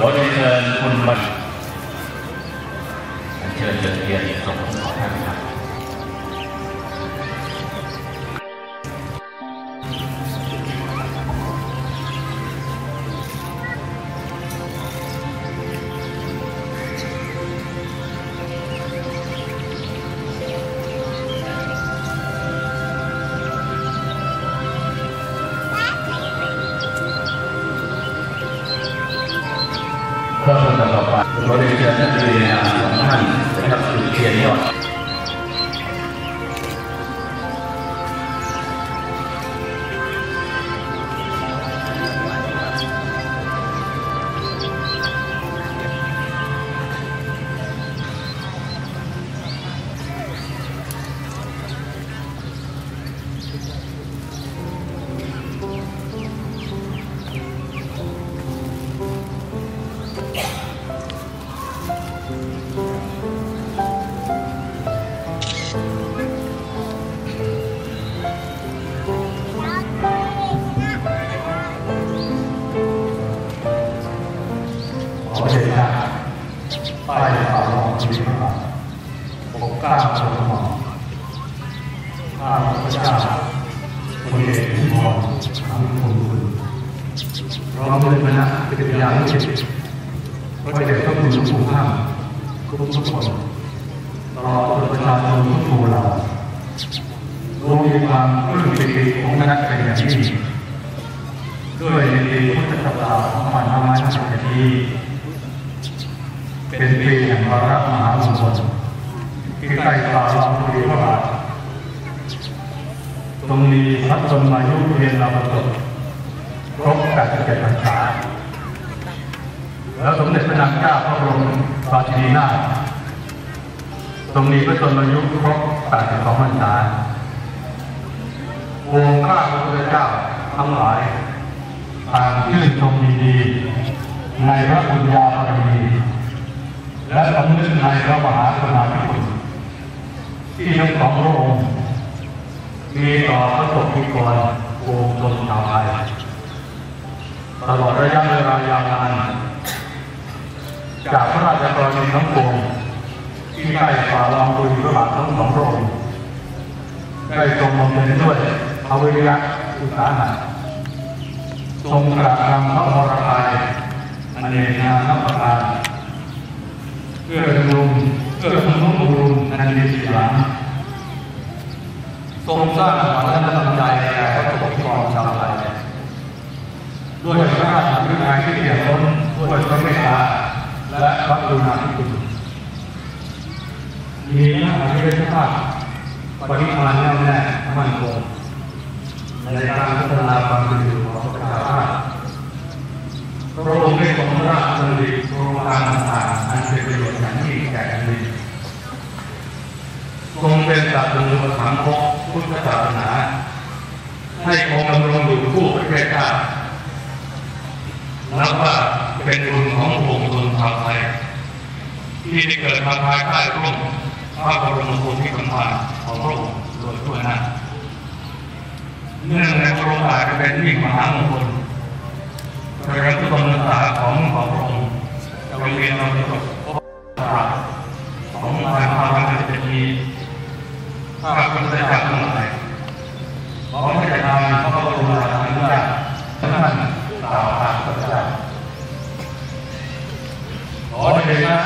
ขอเรียนเบริเวณนักเรียนขอ กเกล้าชนหมอข้าพระเจ้าพลเอกพิมพรอังคงคุณพร้อมด้วยคณะปฏิญาณจิตพระเดชพระคุณหลวงปู่ข้ามทุกทุกคนตลอดประชาชนทุกหมู่เหล่ารวมมีความปลื้มปิติของคณะเป็นอย่างยิ่งด้วยในปีพุทธศักราช2557นี้เป็นปีแห่งวาระมหามงคล ที่ใกล้ฝ่าลองบุรีพระบาทตรงนี้พระชนมายุเรียนเราประสบครบ87พรรษาแล้วสมเด็จพระนางเจ้าพระบรมราชินีนาถตรงนี้พระชนมายุครบ82พรรษาวงข้าพระพุทธเจ้าทั้งหลายต่างชื่นชมดีในพระบุญญาบารมีและสำนึกในพระมหากรุณาธิคุณ ที่ทั้งสองพระองค์มีต่อพระสงฆ์นิกรปวงชนชาวไทยตลอดระยะเวลายาวนานจากพระราชกรณีทั้งปวงที่ใกล้ฝ่าลองดุลพระบาททั้งสองพระองค์ได้ทรงบำเพ็ญด้วยอวิริยะอุตสาหะทรงกระทำพระวรกายอันเนกนานัประการ เพื่อดำรงเพื่อทำนุบำรุงอันดีสีหลังทรงสร้างขวัญและกำลังใจแก่พระสงฆ์นิกรชาวไทยด้วยพระราชวินัยที่เปี่ยมล้นด้วยพระเมตตาและพระกรุณาธิคุณมีหน้าที่เป็นภาพปฏิภาณแน่วแน่มั่นคงในการพัฒนาความเป็นอยู่ของประชาชาติ พระองค์ได้ทรงราชดำริโครงการต่างๆอันเป็นประโยชน์อย่างยิ่งแก่แผ่นดินทรงเป็นศาสตราจารย์สังคมพุทธศาสนา ให้คงดำรงอยู่คู่ประเทศชาตินับว่าเป็นบุญของปวงชนชาวไทยที่ได้เกิดมาภายใต้ร่มพระบรมโพธิคัมภารของพระองค์โดยทั่วหน้าเนื่องในโอกาสเป็นมิ่งมหามงคล พระราชกรณีศาสตร์ของของพระองค์จะเรียนเราจะจบพระของพันห้าร้อยสิบเจ็ดปีข้าพระพุทธเจ้าทั้งหลายขอให้ทาพระบรมราชานุญาตท่านกล่าวตามพระเจ้าขอเดชะ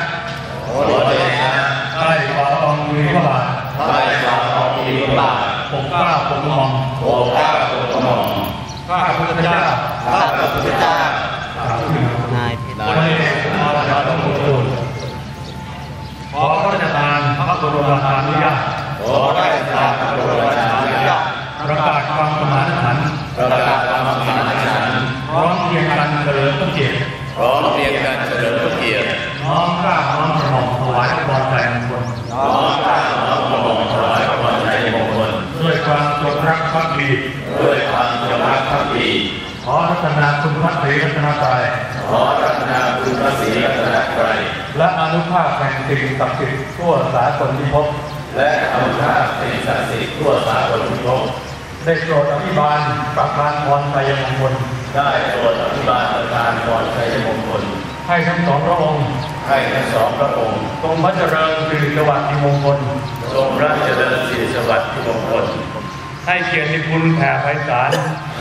ขอเดชะใต้ฝ่าลองมีพระบาทใต้ฝ่าของมีพระบาทปกเกล้าปกกระหม่อมปรดเกล้าปกระหม่อมข้าพุทธเจ้าข้าพระพุทธเจ้า กล่าวถึง นายเพชร วันนี้มาประชาชนทุกคนขอพระราชทานพระบรมราชานุญาต ขอได้ทราบพระบรมราชานุญาต ประกาศความสมานฉันท์ ประกาศความสมานฉันท์ พร้อมเพรียงกัน เฉลิมพระเกียรติพร้อมเพรียงกันเฉลิมพระเกียรติน้อมกล้าน้อมกระหม่อมถวายพระพรใจมงคลน้อมกล้าน้อมกระหม่อมถวายพระพรชัยมงคลด้วยความจงรักภักดีด้วยความจงรักภักดีขอรัตนาคุณพระศรีรัตนตรัยขอรัตนาคุณพระศรีรัตนตรัยและอนุภาพแห่งสิ่งศักดิ์สิทธิ์ทั่วสากลพิภพและอนุภาพสิ่งศักดิ์สิทธิ์ทั่วสากลพิภพได้โปรดอภิบาลประทานพรชัยมงคล ได้โปรดอภิบาลประทานพรชัยมงคล ให้ทั้งสองพระองค์ ให้ทั้งสองพระองค์ทรงพระเจริญสิริสวัสดิ์มงคล ทรงพระเจริญสิริสวัสดิ์มงคล ให้เกียรติคุณแผ่ไพศาล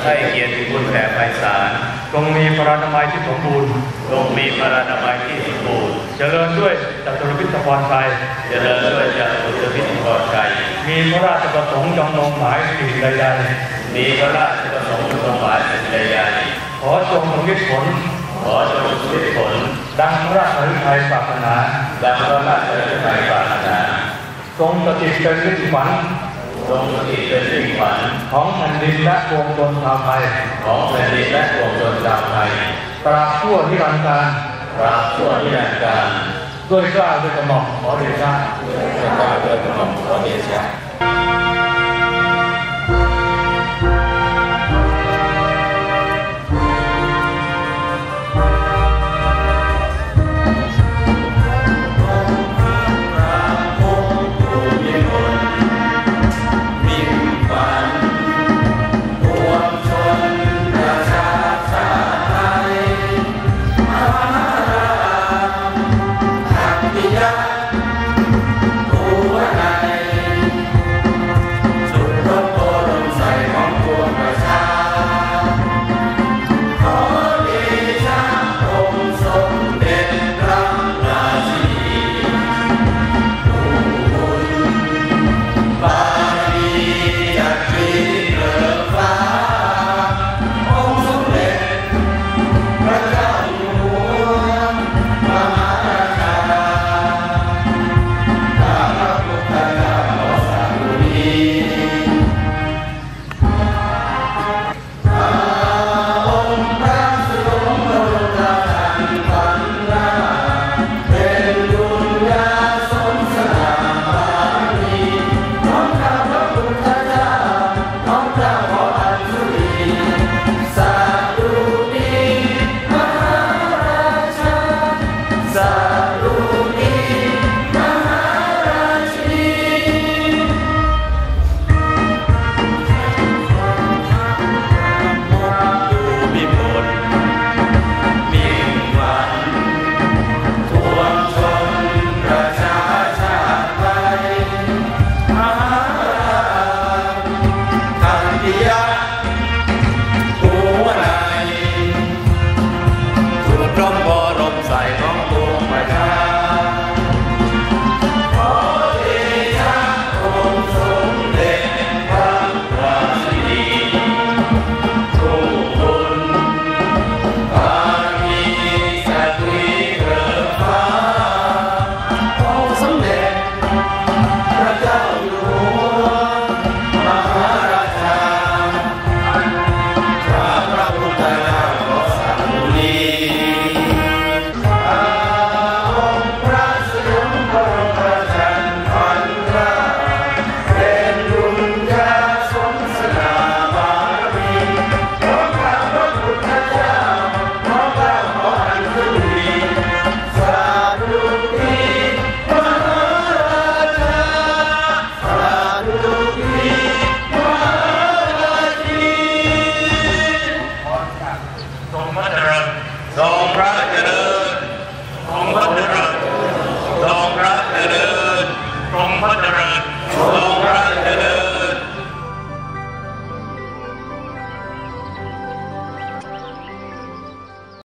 ให้เกียรติคุณแผ่ไพศาล ทรงมีพระนามัยที่สมบูรณ์ ทรงมีพระนามัยที่สมบูรณ์ เจริญด้วยจตุรพิธพรชัยเจริญด้วยจากอุตภิษพรชัยมีพระราชประสงค์จำนงหมายสิ่งใดมีพระราชประสงค์สมบัติใดๆ ขอจงสำเร็จผลๆขอจงสำเร็จผล ดังพระราชฤทัยปรารถนา ดังพระราชฤทัยปรารถนา ทรงสถิตเป็นฤทธิฝันทรงสถิตเป็นสิ่งฝันของแผ่นดินและปวงชนชาวไทย ของแผ่นดินและปวงชนชาวไทย ตราบชั่วนิรันดร์การตราบชั่วนิรันดร์การด้วยเกล้าด้วยกระหม่อมขอเดชะพระเจ้าเกิดกระหม่อมขอเดชะ